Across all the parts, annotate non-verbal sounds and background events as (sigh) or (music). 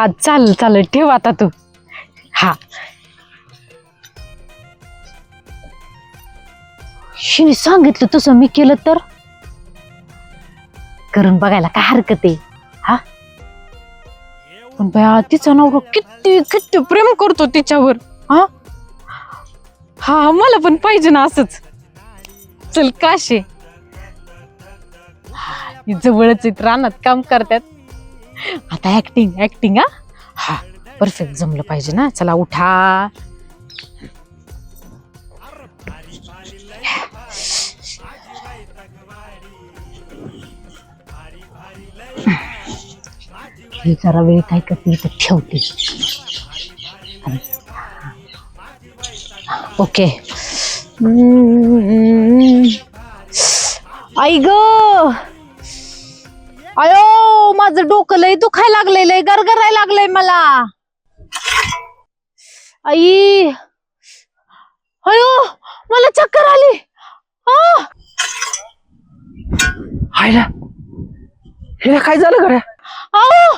हा चाल चाल ठेव आता तू. हा. शिनी सांगितलं तसं मी केलं तर? करून बघायला काय हरकत आहे? हा? पण बया तिचा नवरा किती किती प्रेम करतो तिच्यावर हा? हा मला पण पाहिजे ना असंच. चल काशे. हा, जवळच आहेत रानात काम करतात. आता ऍक्टिंग ऍक्टिंग हा? हा परफेक्ट जमलं पाहिजे ना. चला उठा. हे जरा वेळ काय करते तर ठेवते. ओके. हम्म. आई ग! अयो माझं डोकं लय दुखायला लागलंय लय गरगरायला लागलंय मला. आई. अयो मला चक्कर आली. आ! हायला हिला काय झालं गड्या अहो.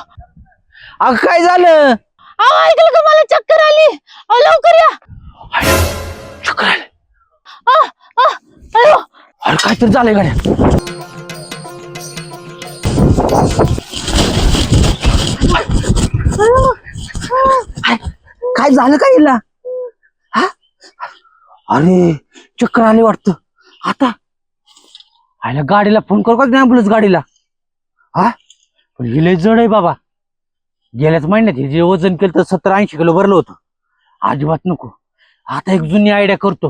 अगं काय झालं? अहो ऐकलं का मला चक्कर आली? अहो लवकर या. चक्कर आलं. आ, आ, अयो. अरे काहीतरी झालंय गड्या काय झालं काय हिला? हा? अरे चक्कर आले वाटत. आता? आयला गाडीला फोन करू का ॲम्ब्युलन्स गाडीला? हा? पण ही लय जड आहे बाबा. गेल्याच महिन्यात हे जे वजन केलं तर सत्तर ऐंशी किलो भरलं होतं. अजिबात नको. आता एक जुनी आयडिया करतो.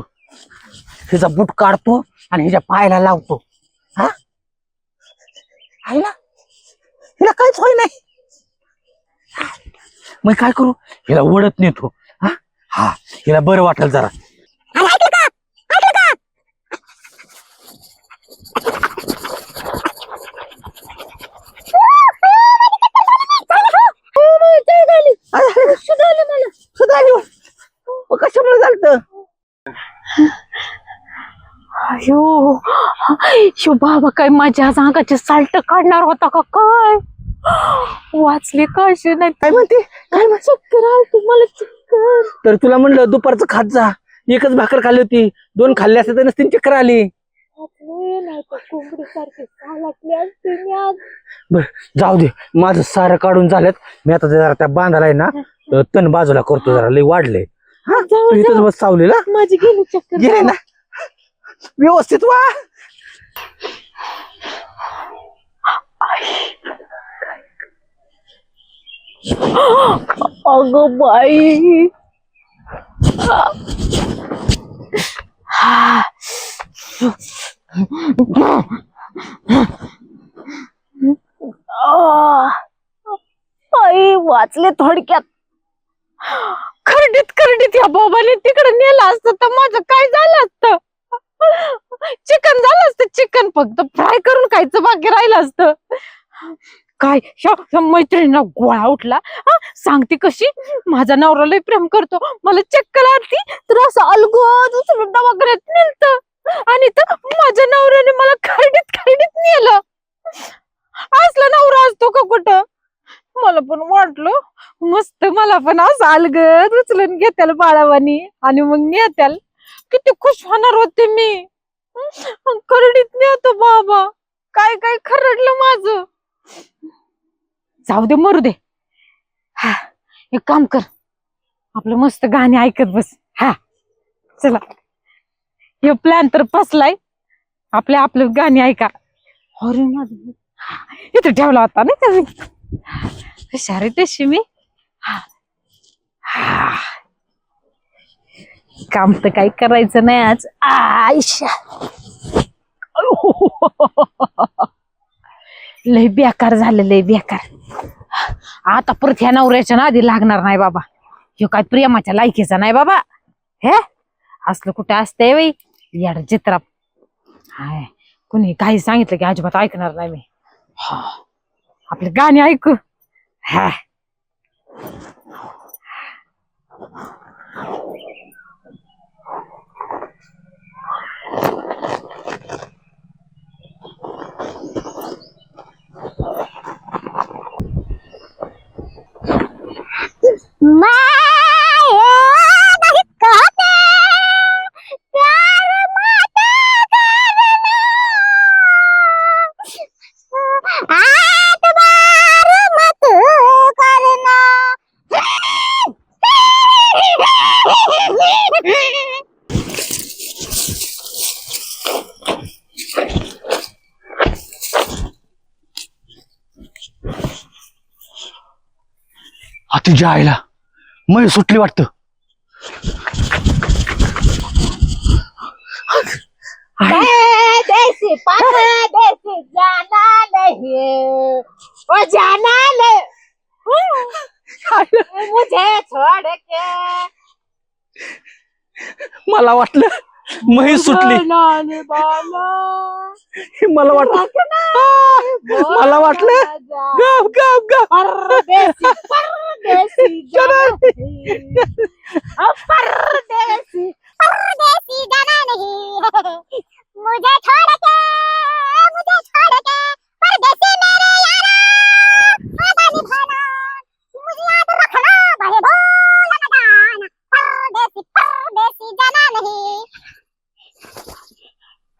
हिचा बूट काढतो आणि हिच्या पायाला लावतो. हा? आईला हिला काहीच होय नाही? मग काय करू? हिला ओढत नेतो हा. हा? हिला बरं वाटेल जरा. कशामुळे झालं अयो शो बाबा काय माझ्या अंगाचे साल्ट काढणार होता का? काय वाचले कसे नाही काय म्हणते? काय म्हणते? चक्कर आलती मला चक्कर. तर तुला म्हणलं दुपारचं खात जा. एकच भाकर खाल्ली होती दोन खाल्ली असते तर नसती चक्कर आली. वाचले नाही तर कोंबडी सारखे लागले असते मी आज. बर जाऊ दे. माझं सारं काढून झाल्यात. मी आता जरा त्या बांधाला आहे ना अं, तण बाजूला करतो जरा लय वाढले. जाऊ, तू इथंच जाऊ. बस सावलीला. माझी गेली चक्कर गेले ना. व्यवस्थित वा. अगं बाई. आई वाचले थोडक्यात. खरडीत खरडीत या बाबाने तिकडे नेलं असतं तर माझं काय झालं असतं? चिकन झालं असतं चिकन. फक्त फ्राय करून खायचं बाकी राहिलं असतं. काय? ह्या मैत्रिणीला गोळा उठला. हा, सांगते कशी? माझा नवरा लय प्रेम करतो. मला चक्कर आलती तर असं अलगद उचलून दवाखान्यात नेलत. आणि तर माझ्या नवऱ्याने मला खरडीत खरडीत नेलं. असला नवरा असतो का कुठं? मला पण वाटलं मस्त मला पण असं अलगद उचलून घेत्याल बाळावानी. आणि मग नेत्याल. किती खुश होणार होते मी. खरडीत नेतो बाबा. काय काय खरडलं माझं? जाऊ दे मरू दे. हा एक काम कर. आपलं मस्त गाणे ऐकत बस. हा चला. हे प्लॅन तर फसलाय. आपले आपलं गाणे ऐका. अरे माझ इथं ठेवला होता ना का मी हुशार तशी मी. हा. हा. काम तर काही करायचं नाही आज. आयशा. लय बेकार झालं लय बेकार. आता परत ह्या नवऱ्याच्या नादी लागणार नाही बाबा. ह्यो काय प्रेमाच्या लायकीचा नाही बाबा. हे? असलं कुठं असतंय बाई? याड चित्रा. हाय कुणी काही सांगितलं की अजिबात ऐकणार नाही मी. हा. आपले गाणे ऐकू. हा. तिच्या आईला. मै सुटली वाटत. मुझे छोड़ के. मला वाटलं मै सुटली. लाने वाला मला वाटलं मला वाटलं गाव गाव गाव परदेसी परदेसी जाना नहीं ओ परदेसी परदेसी जाना नहीं मुझे छोड़ के मुझे छोड़ के परदेसी मेरे यारा वादा निभाना मुझे याद रखना भाई भूल न जाना परदेसी परदेसी जाना नहीं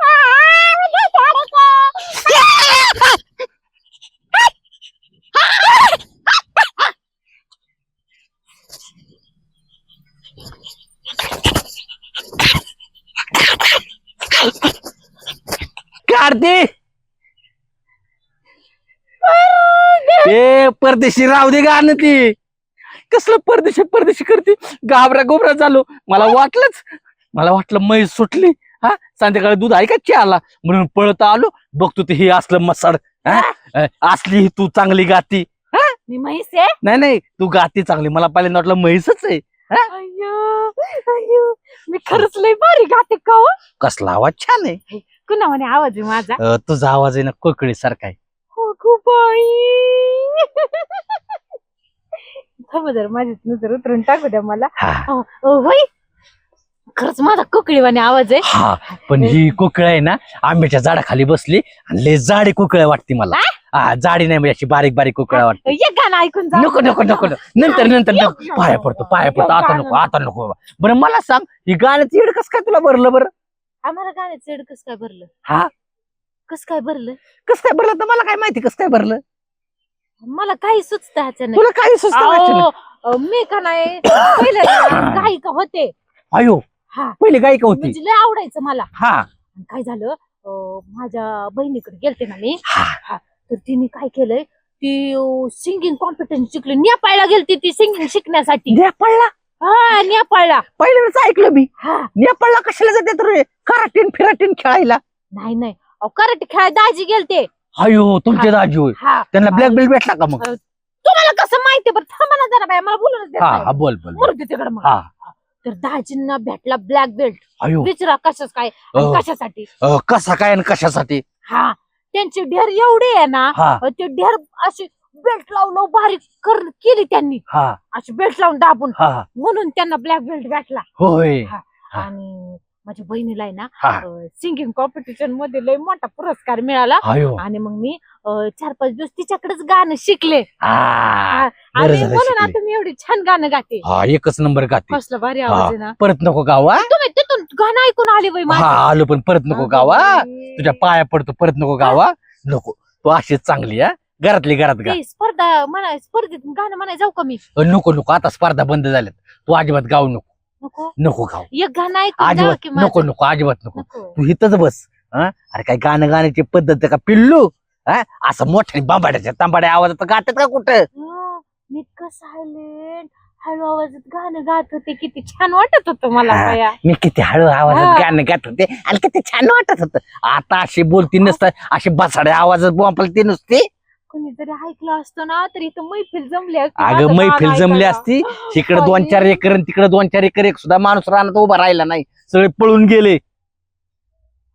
आ, मुझे छोड़ के काढते ए परदेशी राहू दे गाणं ती. कसलं परदेशी परदेशी करते? घाबरा गोबरा झालो. मला वाटलंच मला वाटलं मै सुटली. हा संध्याकाळी दूध आहे का चहाला? म्हणून पळत आलो. बघतो ते हे असलं मसाड. हा? असली ही तू चांगली गाती. मी म्हैस आहे? नाही नाही तू गाती चांगली. मला पहिल्यांदा वाटलं म्हैसच आहे. अय्यो अय्यो मी खरंच लय भारी गाते का हो? कसला आवाज छान आहे. कुणा म्हणे आवाज आहे माझा? अ, तुझा आवाज आहे ना कोकळी सारखा आहे. खूप बाई जर माझी नजर उतरून टाकू द्या मला. हा. होय खरंच माझा कोकळीवाने आवाज आहे. हा पण ही कोकळ आहे ना आंब्याच्या झाडाखाली बसली आणि लय जाडी कोकळ वाटते मला. हा जाडी नाही म्हणजे अशी बारीक बारीक कोकळ वाटते. एक गाणं ऐकून जा. नको नको नको नको. नंतर नंतर नको. पाया पडतो पाया पडतो. आता नको आता नको बरं मला सांग ही गाण्याचं येड कस काय तुला भरलं बरं? आम्हाला गाण्याचं चढ कस काय भरलं? हा? कस काय भरलं? कस काय भरलं तर मला काय माहिती कस काय भरलं? मला काही सुचत तुला काही सुचत नाही मी का नाही पहिले ना गायिका होते? अयो हा. पहिली गायिका होती? म्हणजे लय आवडायचं मला. हा. आणि काय झालं अ, माझ्या बहिणीकडे गेलते ना मी. हा. तर तिने काय केलंय ती सिंगिंग कॉम्पिटिशन शिकली. नेपाळला गेलती ती सिंगिंग शिकण्यासाठी. नेपाळला? हा नेपाळला. पहिल्यांदाच ऐकलं मी. हा. नेपाळला कशाला जाते रे? कराटीन फिराटीन खेळायला? नाही नाही. कराटे खेळाय दाजी गेलते. अयो तुमचे दाजी होय. हा. त्यांना ब्लॅक बेल्ट भेटला का मग? तुम्हाला कसं माहिती बरं? थांबा ना जरा बाय मला बोलून देत हा हा नाही. बोल बोल. तिकडं मग. हा. तर दाजींना भेटला ब्लॅक बेल्ट अयो. विचारा कशाच काय आणि अहो. कशासाठी? अ, कसा काय आणि कशासाठी? हा त्यांची ढेर एवढी आहे ना हा. ते ढेर अशी बेल्ट लावून बारीक कर केली त्यांनी. हा. अशी बेल्ट लावून दाबून. हा. म्हणून त्यांना ब्लॅक बेल्ट भेटला. होय. हा. आणि माझ्या बहिणीला आहे ना सिंगिंग कॉम्पिटिशनमध्ये लय मोठा पुरस्कार मिळाला. आणि मग मी चार पाच दिवस तिच्याकडेच गाणं शिकले. आणि म्हणून. आता मी एवढी छान गाणं गाते. हा एकच नंबर गाते. कसलं भारी. आवाज आहे ना. परत नको गावा तुम्ही तिथून गाणं ऐकून आले बाई हा आलो पण परत नको गावा तुझ्या. पाया पडतो परत नको गावा नको. तू अशीच चांगली हा. घरातली घरात गा. स्पर्धा म्हणा स्पर्धेत गाणं म्हणाय जाऊ का मी? नको नको. आता स्पर्धा बंद झाल्यात. तू अजिबात गाऊ नको. नको. नको गाव एक गाणं ऐकून जावं अजिबात की नको माझं. नको अजिबात नको. नको. तू इथंच बस हा? अरे काय गाणं गाण्याची पद्धत आहे का? पिल्लू हा? असं मोठ्या बांबाड्याच्या तांबाड्या आवाजात गातात का कुठं? हं, मी इतकं सायलेंट हळू आवाजात गाणं गात होते. किती छान वाटत होतं मला हा. बाया मी किती हळू आवाजात. गाणं गात होते आणि किती छान वाटत होत. आता अशी बोलती नसतात अशी बसाड्या आवाजात बोंपलती नुसती. कोणी जरी ऐकलं असतं ना तर इथं मैफिल जमली असती अगं मैफिल जमली ऐकायला. असती. इकडे (laughs) दोन चार. एकर आणि तिकडे दोन चार एकर एक सुद्धा माणूस राहण्यात उभा राहिला नाही. सगळे पळून गेले.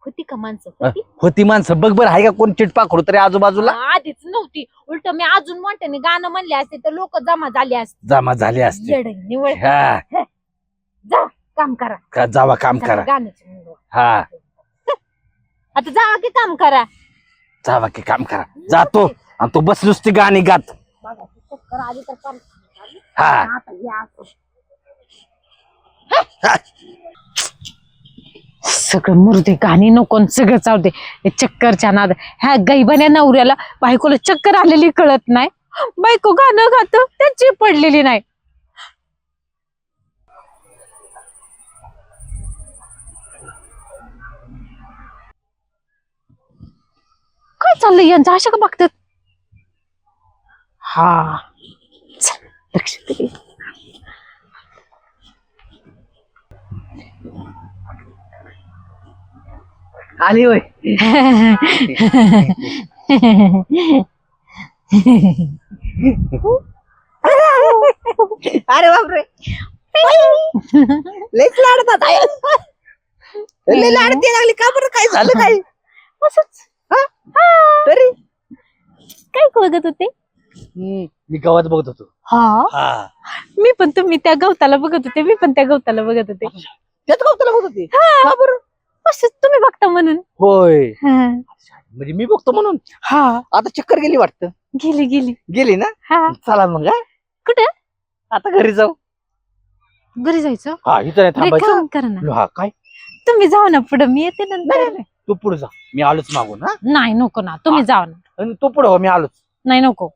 होती का माणसं? होती? होती माणसं. बघ बरं आहे का कोण चिटपाखरू तरी आजूबाजूला? आधीच नव्हती. उलट मी अजून मोठ्याने गाणं म्हणले असते तर लोक जमा झाले असते. जमा झाले असते. येडे निवड हा. जा काम करा. का जावा काम करा. गाण्याची निवड. हा. (laughs) आता जा की काम करा. जावा की काम करा. जातो. आणि तू बस नुसती गाणी गात. बघा, ती चक्कर आली तर परत आली. हा. आता असं. सगळं मुर्दे गाणी नको आणि सगळं चावते हे चक्करच्या नाद ह्या गैबन्या नवऱ्याला बायकोला चक्कर आलेली कळत नाही. बायको गाणं गात त्याची पडलेली नाही. काय चाललंय यांचं? अशा का बघतात? हा. लक्ष. आली होय. अरे बापरे. लईच लाडतात आहे लई लाडते लागली. का बरं? काय झालं काय? असंच. हा? तरी? काय बघत होते? मी गावात बघत होतो. हा? हा. मी पण तुम्ही त्या गवताला बघत होते मी पण त्या गवताला बघत होते. त्यात गवताला बघत होती? हा. बरं? असंच तुम्ही बघता म्हणून. होय. हा. म्हणजे मी बघतो म्हणून? हा. आता चक्कर गेली वाटतं. गेली गेली. गेली ना? हा. चला मग हा? कुठे? आता घरी जाऊ. घरी जायचं? हा इथं नाही अरे थांबायचं. काम करा ना. हा काय? तुम्ही जाऊ ना पुढे मी येते नाही नंतर नाही, तू पुढे जा. मी आलोच मागून हा. नाही नको ना. तुम्ही जाऊ ना. आणि तू पुढे हो मी आलोच. नाही नको?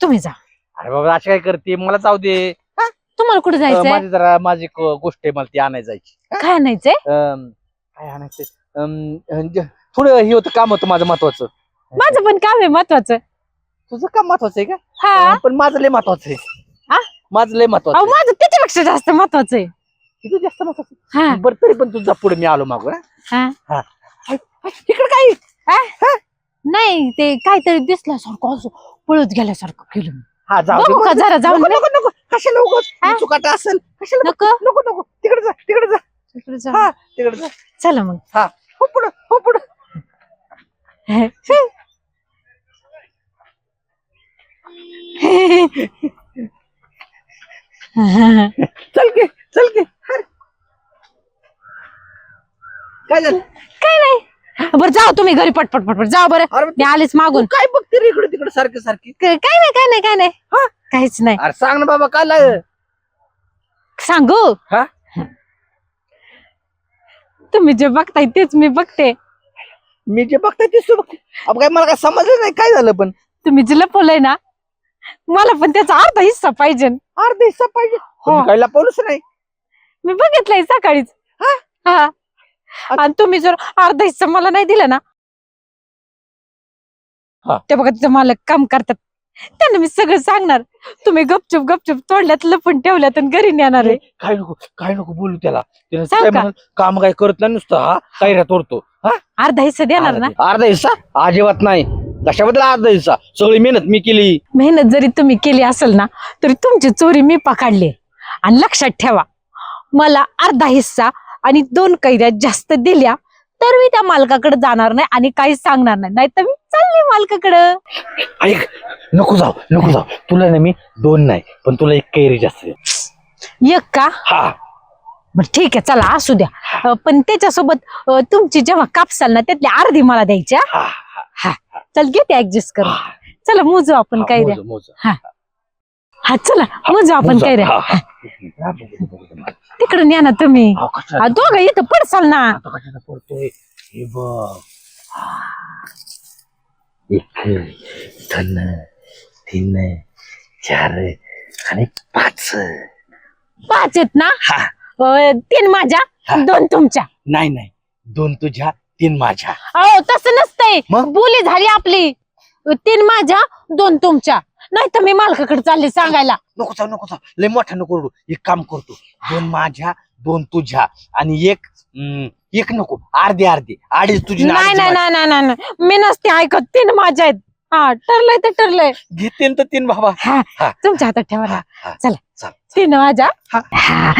तुम्ही जा. अरे बाबा अशी काय करते? मला जाऊ दे. तुम्हाला कुठे अं, जायचंय? माझी जरा माझी एक गोष्ट आहे मला ती आणायची जायची. काय आणायचंय? अं, काय आणायचं अं, अं, ज- थोडं हे होतं काम होतं माझं महत्वाचं. माझं पण काम आहे महत्वाचं. तुझं काम महत्वाचं आहे का? हा. अं, पण माझं लय महत्वाचं आ? आहे माझं लय महत्वाचं अहो आहे. माझं त्याच्यापेक्षा जास्त महत्वाचं आहे. तुझं जास्त महत्वाचं हा. बरं तरी पण तुझा पुढे मी आलो मागून हा? हा. इकडे काय? नाही ते काहीतरी दिसल्यासारखं असं पळत गेल्यासारखं केलं मी. हा जाऊ दे. बघू का. जरा जाऊन नको नको नको. कशाला उगाच हा? चुकाटा असेल? कशाला नको. नको नको तिकडे जा तिकडे जा. इकडे जा. हा तिकडे जा. चला मग. हा. हो पुढं हो पुढं. चल के चल के. हर. काय झालं? बरं जाओ तुम्ही घरी पटपट पटपट. जाओ बरं. अरे मी आलेच मागून. काय बघते रे इकडे तिकडे सारखे सारखी? काय काय नाही काय नाही काय नाही. हा? काहीच नाही. अरे सांग ना बाबा काय सांगू? हा? तुम्ही जे बघताय तेच मी बघते. मी जे बघताय तेच तू बघते. अब काय मला काय समजलं नाही काय झालं पण? तुम्ही जे लपवलंय ना मला पण त्याचा अर्धा हिस्सा पाहिजे. अर्धा हिस्सा पाहिजे? हो. तुम्ही काय लपवलंच नाही. मी बघितलंय सकाळीच. हा? हा. आणि तुम्ही जर अर्धा हिस्सा मला नाही दिला ना हा. ते बघा तिथं मालक काम करतात. त्यांना मी सगळं सांगणार. तुम्ही गपचूप गपचूप तोडल्यात लपून ठेवल्यात आणि घरी नेणार आहे. काय नको काय नको बोलू त्याला. त्यानं सांग काय का? म्हणलं, काम काय करत नाही नुसतं हा? काय तोडतो. हा? अर्धा हिस्सा देणार ना? अर्धा हिस्सा? अजिबात नाही. कशाबद्दल अर्धा हिस्सा? सगळी मेहनत मी केली. मेहनत जरी तुम्ही केली असेल ना तरी तुमची चोरी मी पकडली. आणि लक्षात ठेवा मला अर्धा हिस्सा आणि दोन कैऱ्या जास्त दिल्या तर मी त्या मालकाकडे जाणार नाही आणि काहीच सांगणार नाही. नाही तर मी चालले मालकाकडं. ऐक नको जाऊ नको जाऊ. तुला ना मी दोन नाही पण तुला एक कैरी जास्त. एक का? हा. बर ठीक आहे चला असू द्या. अं, पण त्याच्यासोबत अं, तुमची जेव्हा कापसाल ना त्यातली अर्धी मला द्यायची हा? चल घेते ऍडजस्ट करून. हा. चला मोजू आपण हा, काय मोजू, मोजू. हा. चला मोजू आपण मोजू. काय रे. हा, हा. हा, बघू, बघू, बघू. तिकडून या ना तुम्ही. हा, कशाला- आ, दोघं इथं पडसाल ना. आता पडतोय? हे बघ. हा. एक दोन तीन चार आणि पाच. पाच आहेत ना? हा. अं, तीन माझ्या हा. दोन तुमच्या. नाही नाही. दोन तुझ्या तीन माझ्या. अहो तसं नसतंय. मग? बोली झाली आपली. तीन माझ्या दोन तुमच्या. नाही तर मी मालकाकडे चालले सांगायला. नको जाऊ नको जाऊ लय मोठा नको रडू. एक काम करतो. दोन माझ्या दोन तुझ्या आणि एक हम्म, एक नको. अर्धे अर्धे. अडीच तुझी आणि नाही नाही माझी. नाही नाही नाही. मी नसते ऐकत. तीन माझ्या आहेत. हा ठरलंय तर ठरलंय. घेते न तर तीन बाबा. हा हा. तुमच्या हातात ठेवा ना. हा. चला. चल. तीन माझ्या हा. हा.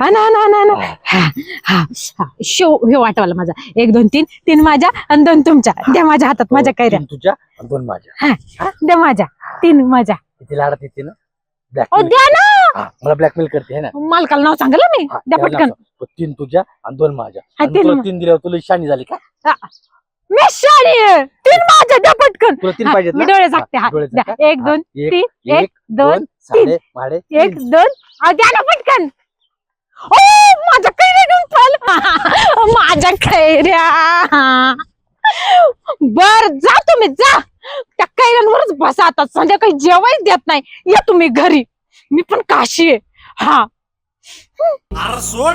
आणा, आणा, आणा, आणा. हा. हा हा. हा. शो हे वाटवाला माझा. एक दोन तीन. तीन माझ्या आणि दोन तुमच्या. द्या माझ्या हातात. माझ्या कैऱ्या. तीन तुझ्या आणि दोन माझ्या. हा. द्या माझ्या. तीन माझ्या. किती लाडत येते ना ओ ब्लॅकमेल द्या ना. मला ब्लॅकमेल करते है ना? मालकाला नाव सांगाल मी. हा, द्या त्याला पटकन. नाव सांग. तो तीन तुझ्या आणि दोन माझ्या. आणि तीन तुला मा- तीन दिल्यावर तुला शानी झाली का? मी आहे. तीन माझ्या द्या पटकन. तुला तीन हा, पाहिजेत मी ना? डोळे हा, झाकते हा. डोळे द्या. झाका. एक हा, दोन एक तीन एक एक दोन साडे माडे एक तीन. दोन. अहो, द्या ना पटकन. ओ माझ्या कैऱ्या घेऊन पळ माझ्या कैऱ्या. बर जा तुम्ही जा. त्या कैऱ्यांवरच बसा आता. संध्याकाळी जेवायच देत नाही. या तुम्ही घरी. मी पण काशी आहे. हा. आर सोड.